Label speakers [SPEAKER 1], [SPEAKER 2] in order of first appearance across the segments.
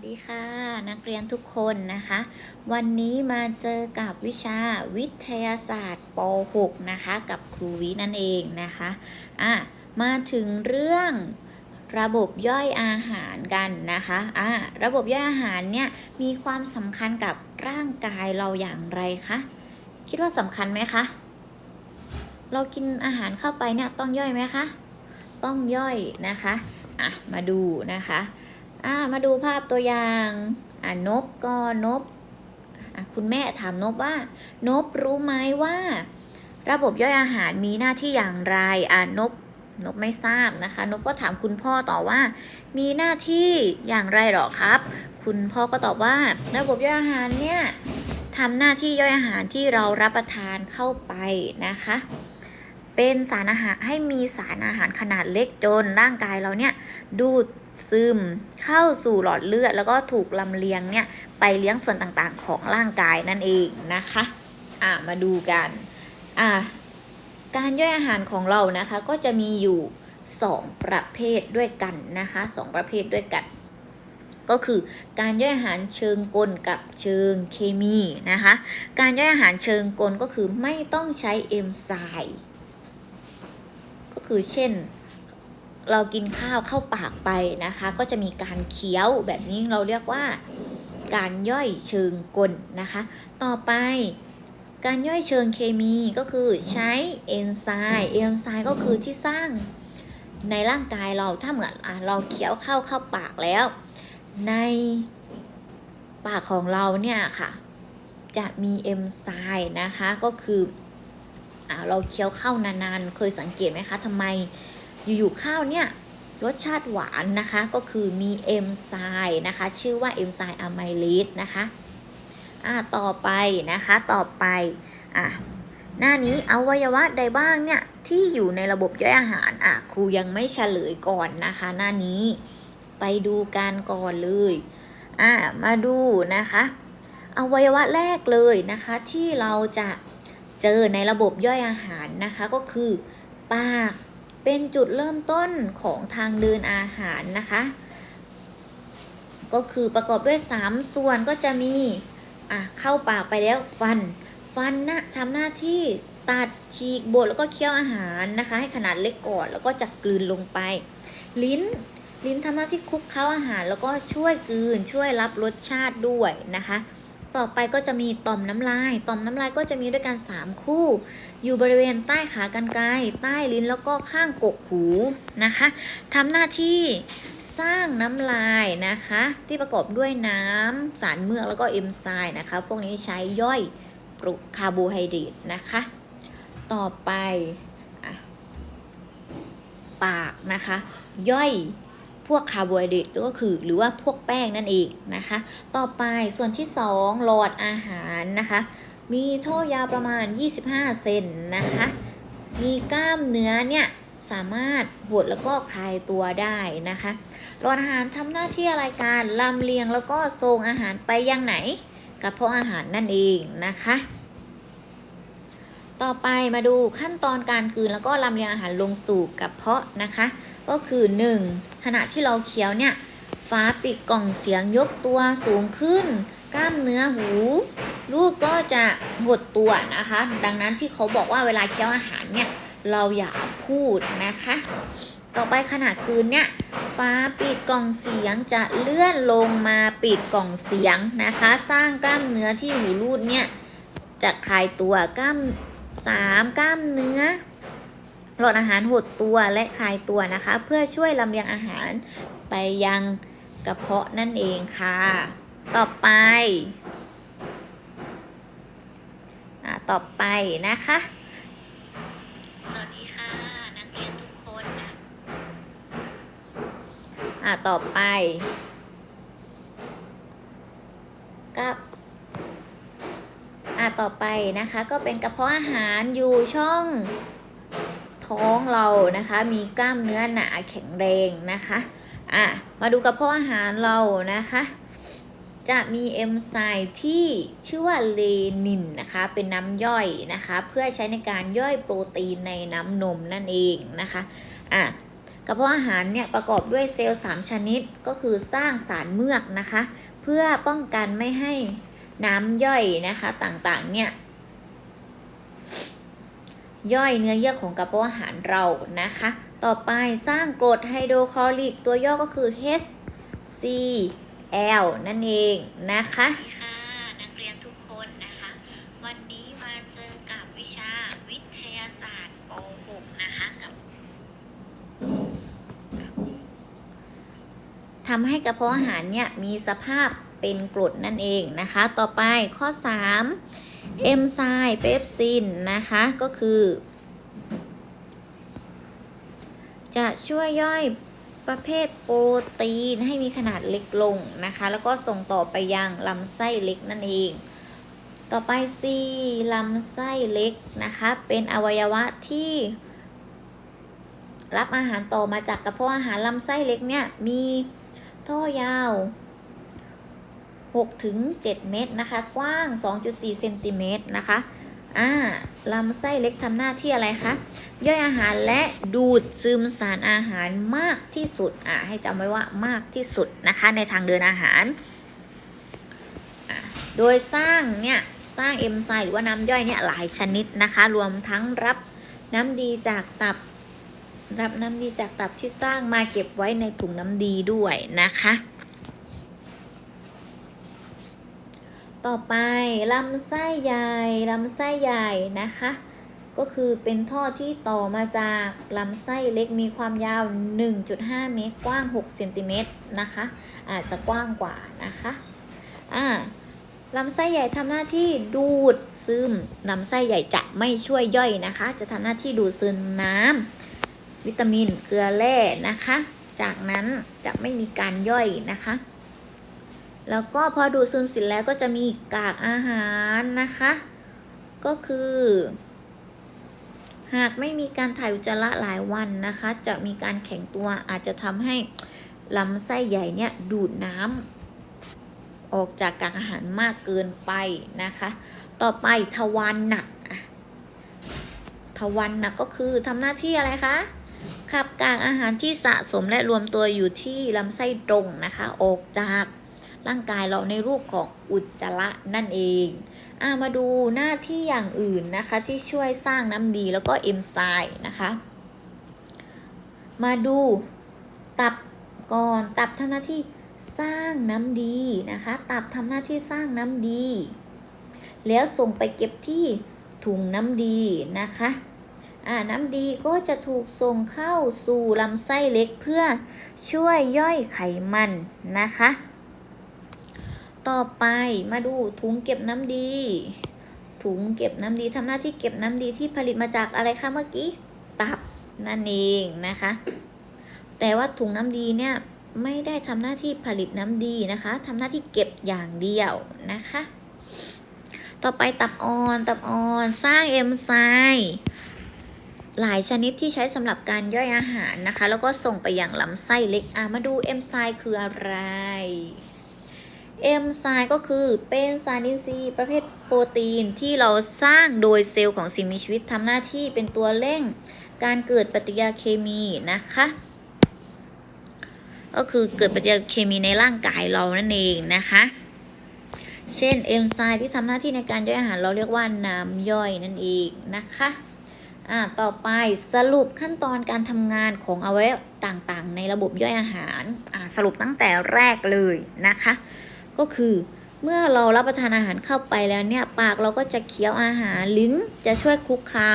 [SPEAKER 1] สวัสดีค่ะนักเรียนทุกคนนะคะ วันนี้มาเจอกับวิชาวิทยาศาสตร์ป .6 นะคะ กับครูวินั่นเองนะคะอะมาถึงเรื่องระบบย่อยอาหารกันนะคะอะระบบย่อยอาหารเนี่ยมีความสำคัญกับร่างกายเราอย่างไรคะคิดว่าสำคัญไหมคะเรากินอาหารเข้าไปเนี่ยต้องย่อยไหมคะต้องย่อยนะคะอะมาดูนะคะ อ่ามาดูภาพตัวอย่างอ่านบก็นบอะคุณแม่ถามนบว่า นบรู้ไหมว่า ระบบย่อยอาหารมีหน้าที่อย่างไรอ่านบนบไม่ทราบนะคะ นบก็ถามคุณพ่อต่อว่า มีหน้าที่อย่างไรหรอครับ คุณพ่อก็ตอบว่า ระบบย่อยอาหารเนี่ยทำหน้าที่ย่อยอาหารที่เรารับประทานเข้าไปนะคะ เป็นสารอาหารให้มีสารอาหารขนาดเล็กจนร่างกายเราเนี่ยดูดซึมเข้าสู่หลอดเลือด แล้วก็ถูกลำเลียงเนี่ยไปเลี้ยงส่วนต่างๆของร่างกายนั่นเองนะคะอะมาดูกันอะการย่อยอาหารของเรานะคะก็จะมีอยู่ 2 ประเภทด้วยกันนะคะสองประเภทด้วยกัน ก็คือการย่อยอาหารเชิงกลกับเชิงเคมีนะคะ การย่อยอาหารเชิงกลก็คือไม่ต้องใช้เอนไซม์ คือเช่น เรากินข้าวเข้าปากไปนะคะ ก็จะมีการเคี้ยวแบบนี้เราเรียกว่าการย่อยเชิงกลนะคะ ต่อไปการย่อยเชิงเคมีก็คือใช้เอนไซม์เอนไซม์ก็คือที่สร้างในร่างกายเราถ้าเหมือนอเราเคี้ยวเข้าเข้าปากแล้ว ในปากของเราเนี่ยค่ะ จะมีเอนไซม์นะคะก็คือ อะเราเคี้ยวข้าวนานๆ เคยสังเกตไหมคะทำไมอยู่ๆข้าวเนี่ยรสชาติหวานนะคะก็คือมีเอนไซม์นะคะ ชื่อว่าเอนไซม์อะไมเลสนะคะอ่าต่อไปนะคะต่อไปอะหน้านี้อวัยวะใดบ้างเนี่ยที่อยู่ในระบบย่อยอาหารอะครูยังไม่เฉลยก่อนนะคะ หน้านี้ไปดูกันก่อนเลยอะมาดูนะคะ อวัยวะแรกเลยนะคะที่เราจะ เจอในระบบย่อยอาหารนะคะก็คือปากเป็นจุดเริ่มต้นของทางเดินอาหารนะคะ ก็คือประกอบด้วย 3 ส่วนก็จะมีอะเข้าปากไปแล้วฟัน ฟันนะทำหน้าที่ตัดฉีกบดแล้วก็เคี้ยวอาหารนะคะ ให้ขนาดเล็กก่อนแล้วก็จะกลืนลงไป ลิ้นลิ้นทำหน้าที่คลุกเคล้าอาหารแล้วก็ช่วยกลืนช่วยรับรสชาติด้วยนะคะ ต่อไปก็จะมีต่อมน้ำลาย ต่อมน้ำลายก็จะมีด้วยกัน 3 คู่ อยู่บริเวณใต้ขากรรไกรใต้ลิ้นแล้วก็ข้างกกหูนะคะทำหน้าที่สร้างน้ำลายนะคะ ที่ประกอบด้วยน้ำสารเมือกแล้วก็เอนไซม์นะคะ พวกนี้ใช้ย่อยปรุคาร์โบไฮเดรตนะคะ ต่อไปปากนะคะ ย่อย พวกคาร์โบไฮเดรตก็คือ หรือว่าพวกแป้งนั่นเองนะคะ ต่อไปส่วนที่ 2 หลอดอาหารนะคะ มีท่อยาวประมาณ 25 เซนนะคะ มีกล้ามเนื้อเนี่ยสามารถหดแล้วก็คลายตัวได้นะคะหลอดอาหารทำหน้าที่อะไรการลำเลียงแล้วก็ส่งอาหารไปยังไหนกระเพาะอาหารนั่นเองนะคะ ต่อไปมาดูขั้นตอนการกลืนแล้วก็ลำเลียงอาหารลงสู่กระเพาะนะคะ ก็คือ 1. ขณะที่เราเคี้ยวเนี่ยฝาปิดกล่องเสียงยกตัวสูงขึ้น กล้ามเนื้อหู ลูกก็จะหดตัวนะคะ ดังนั้นที่เขาบอกว่าเวลาเคี้ยวอาหารเนี่ยเราอย่าพูดนะคะ ต่อไปขณะกลืนเนี่ยฟ้าปิดกล่องเสียงจะเลื่อนลงมาปิดกล่องเสียงนะคะ สร้างกล้ามเนื้อที่หูรูดเนี่ยจะคลายตัวกล้ามสามกล้ามเนื้อ หลอดอาหารหดตัวและคลายตัวนะคะ เพื่อช่วยลำเลียงอาหารไปยังกระเพาะนั่นเองค่ะ ต่อไปอ่าต่อไปนะคะ สวัสดีค่ะ นักเรียนทุกคนนะอ่าต่อไป กับอ่าต่อไปนะคะ ก็เป็นกระเพาะอาหารอยู่ช่อง ท้องเรานะคะ มีกล้ามเนื้อหนาแข็งแรงนะคะอะมาดูกระเพาะอาหารเรานะคะ จะมีเอนไซม์ที่ชื่อว่าเลนินนะคะ เป็นน้ำย่อยนะคะ เพื่อใช้ในการย่อยโปรตีนในน้ำนมนั่นเองนะคะอะกระเพาะอาหารเนี่ยประกอบด้วยเซลล์3ชนิดก็คือสร้างสารเมือกนะคะ เพื่อป้องกันไม่ให้น้ำย่อยนะคะต่างๆเนี่ย ย่อยเนื้อเยื่อของกระเพาะอาหารเรานะคะ ต่อไปสร้างกรดไฮโดรคลอริก ตัวย่อก็คือ HCl นั่นเองนะคะค่ะนักเรียนทุกคนนะคะ วันนี้มาเจอกับวิชาวิทยาศาสตร์ป .6 นะคะกับทำให้กระเพาะอาหารเนี่ยมีสภาพเป็นกรดนั่นเองนะคะ ต่อไปข้อ 3 เอนไซม์เปปซินนะคะก็คือ จะช่วยย่อยประเภทโปรตีนให้มีขนาดเล็กลงนะคะ แล้วก็ส่งต่อไปยังลำไส้เล็กนั่นเอง ต่อไป C ลำไส้เล็กนะคะ เป็นอวัยวะที่รับอาหารต่อมาจากกระเพาะอาหารลำไส้เล็กเนี่ยมีท่อยาว 6ถึง7เมตรนะคะ กว้าง 2.4เซนติเมตรนะคะอ่าลำไส้เล็กทำหน้าที่อะไรคะย่อยอาหารและดูดซึมสารอาหารมากที่สุดอ่าให้จำไว้ว่ามากที่สุดนะคะ ในทางเดินอาหาร โดยสร้างเนี่ยสร้างเอนไซม์หรือว่าน้ำย่อยเนี่ยหลายชนิดนะคะ รวมทั้งรับน้ำดีจากตับ รับน้ำดีจากตับที่สร้างมาเก็บไว้ในถุงน้ำดีด้วยนะคะ ต่อไปลำไส้ใหญ่ลำไส้ใหญ่นะคะ ก็คือเป็นท่อที่ต่อมาจากลำไส้เล็กมีความยาว 1.5 เมตร กว้าง 6 เซนติเมตรนะคะ อาจจะกว้างกว่านะคะอ่าลำไส้ใหญ่ทำหน้าที่ดูดซึมลำไส้ใหญ่จะไม่ช่วยย่อยนะคะ จะทำหน้าที่ดูดซึมน้ำวิตามินเกลือแร่นะคะ จากนั้นจะไม่มีการย่อยนะคะ แล้วก็พอดูดซึมเสร็จแล้วก็จะมีกากอาหารนะคะ ก็คือ หากไม่มีการถ่ายอุจจาระหลายวันนะคะ จะมีการแข็งตัวอาจจะทำให้ลำไส้ใหญ่เนี่ยดูดน้ำออกจากกากอาหารมากเกินไปนะคะ ต่อไปทวารหนักทวารหนักก็คือทำหน้าที่อะไรคะขับกากอาหารที่สะสมและรวมตัวอยู่ที่ลำไส้ตรงนะคะ ออกจาก ร่างกายเราในรูปของอุจจาระนั่นเองอามาดูหน้าที่อย่างอื่นนะคะที่ช่วยสร้างน้ำดีแล้วก็เอนไซม์นะคะ มาดูตับก่อนตับทำหน้าที่สร้างน้ำดีนะคะ ตับทำหน้าที่สร้างน้ำดี แล้วส่งไปเก็บที่ถุงน้ำดีนะคะอ่าน้ำดีก็จะถูกส่งเข้าสู่ลำไส้เล็กเพื่อช่วยย่อยไขมันนะคะ ต่อไปมาดูถุงเก็บน้ำดี ถุงเก็บน้ำดีทำหน้าที่เก็บน้ำดีที่ผลิตมาจากอะไรคะเมื่อกี้ ตับนั่นเองนะคะ แต่ว่าถุงน้ำดีเนี่ยไม่ได้ทำหน้าที่ผลิตน้ำดีนะคะทำหน้าที่เก็บอย่างเดียวนะคะ ต่อไปตับอ่อนตับอ่อนสร้างเอนไซม์หลายชนิดที่ใช้สำหรับการย่อยอาหารนะคะ แล้วก็ส่งไปยังลำไส้เล็กอะมาดูเอนไซม์คืออะไร เอนไซม์ก็คือเป็นสารอินทรีย์ประเภทโปรตีนที่เราสร้างโดยเซลล์ของสิ่งมีชีวิตทำหน้าที่เป็นตัวเร่ง การเกิดปฏิกิริยาเคมีนะคะ ก็คือเกิดปฏิกิริยาเคมีในร่างกายเรานั่นเองนะคะ เช่นเอนไซม์ที่ทำหน้าที่ในการย่อยอาหารเราเรียกว่าน้ำย่อยนั่นเองนะคะอ่าต่อไปสรุปขั้นตอนการทำงานของอวัยวะต่างๆ ในระบบย่อยอาหารอ่าสรุปตั้งแต่แรกเลยนะคะ ก็คือ เมื่อเรารับประทานอาหารเข้าไปแล้วเนี่ย ปากเราก็จะเคี้ยวอาหารลิ้นจะช่วยคลุกเคล้า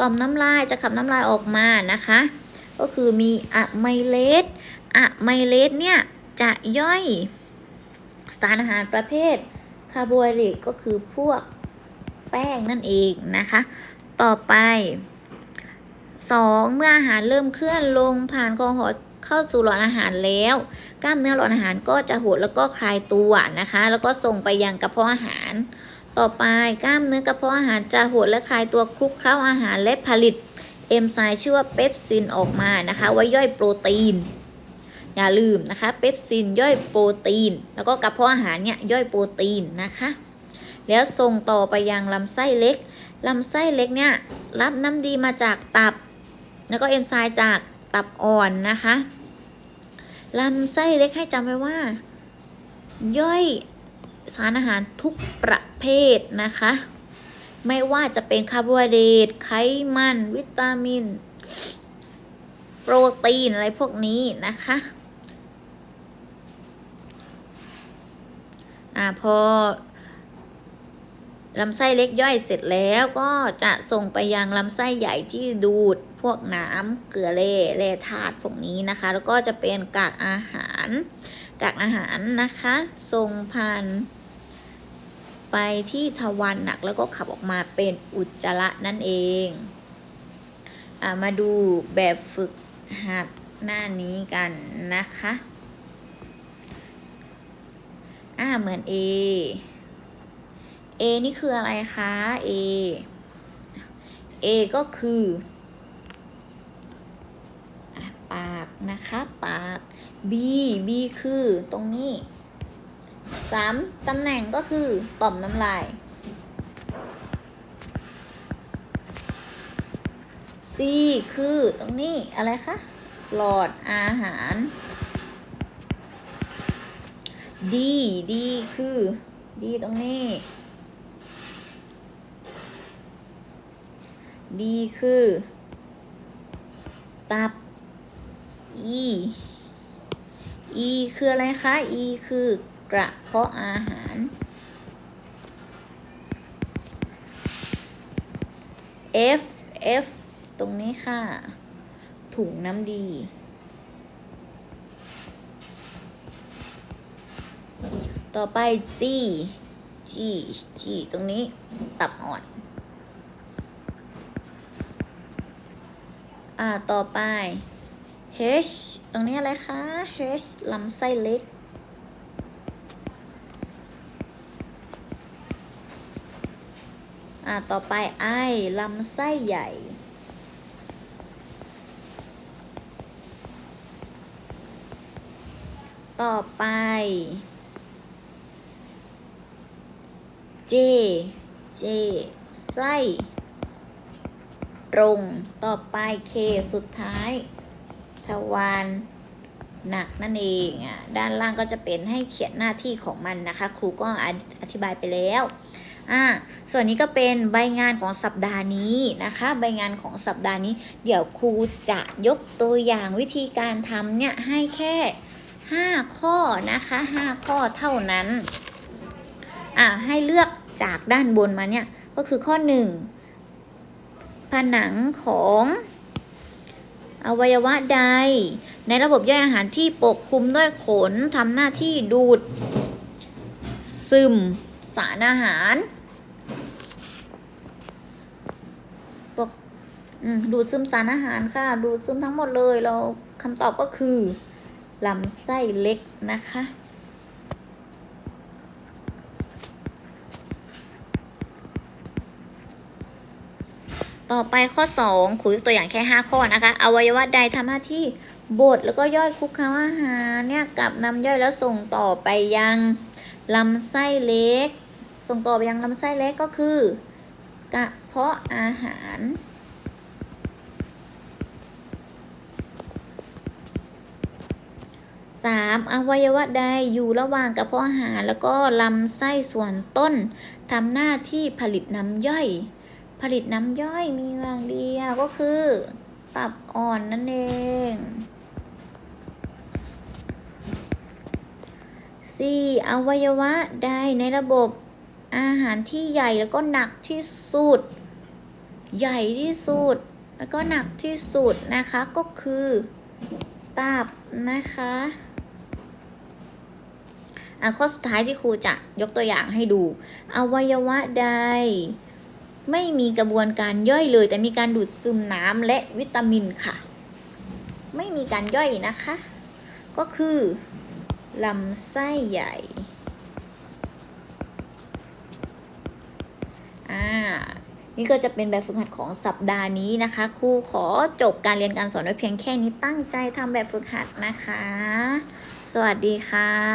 [SPEAKER 1] ต่อมน้ำลายจะขับน้ำลายออกมานะคะ ก็คือมีอะไมเลสอะไมเลสเนี่ยจะย่อยสารอาหารประเภทคาร์โบไฮเดรตก็คือพวกแป้งนั่นเองนะคะ ต่อไป 2. เมื่ออาหารเริ่มเคลื่อนลงผ่านคอหอ เข้าสู่หลอดอาหารแล้ว กล้ามเนื้อหลอดอาหารก็จะหดแล้วก็คลายตัวนะคะ แล้วก็ส่งไปยังกระเพาะอาหาร ต่อไปกล้ามเนื้อกระเพาะอาหารจะหดและคลายตัวคลุกเคล้าอาหารและผลิตเอนไซม์ชื่อว่าเปปซินออกมานะคะ ไว้ย่อยโปรตีน อย่าลืมนะคะเปปซินย่อยโปรตีน แล้วก็กระเพาะอาหารเนี่ยย่อยโปรตีนนะคะ แล้วส่งต่อไปยังลำไส้เล็กลำไส้เล็กเนี่ยรับน้ำดีมาจากตับ แล้วก็เอนไซม์จากตับอ่อนนะคะ ลำไส้เล็กให้จำไว้ว่า ย่อยสารอาหารทุกประเภทนะคะ ไม่ว่าจะเป็นคาร์โบไฮเดรตไขมัน วิตามิน โปรตีนอะไรพวกนี้นะคะอ่าพอลำไส้เล็กย่อยเสร็จแล้วก็จะส่งไปยังลำไส้ใหญ่ที่ดูด พวกน้ำเกลือแร่แร่ธาตุพวกนี้นะคะ แล้วก็จะเป็นกากอาหาร กากอาหารนะคะส่งผ่านไปที่ทวารหนักแล้วก็ขับออกมาเป็นอุจจาระนั่นเองอ่ามาดูแบบฝึกหัดหน้านี้กันนะคะอ่าเหมือน A A นี่คืออะไรคะ A A ก็คืออะปาก นะคะ ปาก B B คือตรงนี้สามตำแหน่งก็คือต่อมน้ำลาย C คือตรงนี้อะไรคะ หลอดอาหาร D D คือ D ตรงนี้ D คือ ตับ E E คืออะไรคะ E คือกระเพาะอาหาร F F ตรงนี้ค่ะ ถุงน้ำดี ต่อไป G G G ตรงนี้ตับอ่อน อ่า ต่อไป H ตรงนี้อะไรคะ H ลำไส้เล็ก อ่าต่อไป I ลำไส้ใหญ่ ต่อไป J J ไส้ตรง ต่อไป K สุดท้าย ทวารหนักนั่นเองอะด้านล่างก็จะเป็นให้เขียนหน้าที่ของมันนะคะ ครูก็ออธิบายไปแล้วอ่าส่วนนี้ก็เป็นใบงานของสัปดาห์นี้นะคะ ใบงานของสัปดาห์นี้ เดี๋ยวครูจะยกตัวอย่างวิธีการทำเนี่ยให้แค่ 5 ข้อนะคะ 5 ข้อเท่านั้นอ่าให้เลือกจากด้านบนมาเนี่ยก็คือข้อ 1 ผนังของ อวัยวะใด ในระบบย่อยอาหารที่ปกคลุมด้วยขนทำหน้าที่ดูด ซึมสารอาหารปกดูดซึมสารอาหารค่ะ ดูดซึมทั้งหมดเลย เราคำตอบก็คือลำไส้เล็กนะคะ ต่อไปข้อ 2 คุยกตัวอย่างแค่ 5 ข้อนะคะ อวัยวะใดทำหน้าที่บดแล้วก็ย่อยคลุกเคล้าอาหารเนี่ยกับนำย่อยแล้วส่งต่อไปยังลำไส้เล็ก ส่งต่อไปยังลำไส้เล็กก็คือกระเพาะอาหารสามอวัยวะใดอยู่ระหว่างกระเพาะอาหาร แล้วก็ลำไส้ส่วนต้นทำหน้าที่ผลิตน้ำย่อย ผลิตน้ำย่อยมีอย่างเดียวก็คือตับอ่อนนั่นเองสี่อวัยวะใดในระบบอาหารที่ใหญ่แล้วก็หนักที่สุด ใหญ่ที่สุด แล้วก็หนักที่สุดนะคะก็คือตับนะคะอะข้อสุดท้ายที่ครูจะยกตัวอย่างให้ดู อวัยวะใด ไม่มีกระบวนการย่อยเลย แต่มีการดูดซึมน้ำและวิตามินค่ะ ไม่มีการย่อยนะคะ ก็คือลำไส้ใหญ่อ่านี่ก็จะเป็นแบบฝึกหัดของสัปดาห์นี้นะคะครูขอจบการเรียนการสอนไว้เพียงแค่นี้ตั้งใจทำแบบฝึกหัดนะคะ สวัสดีค่ะ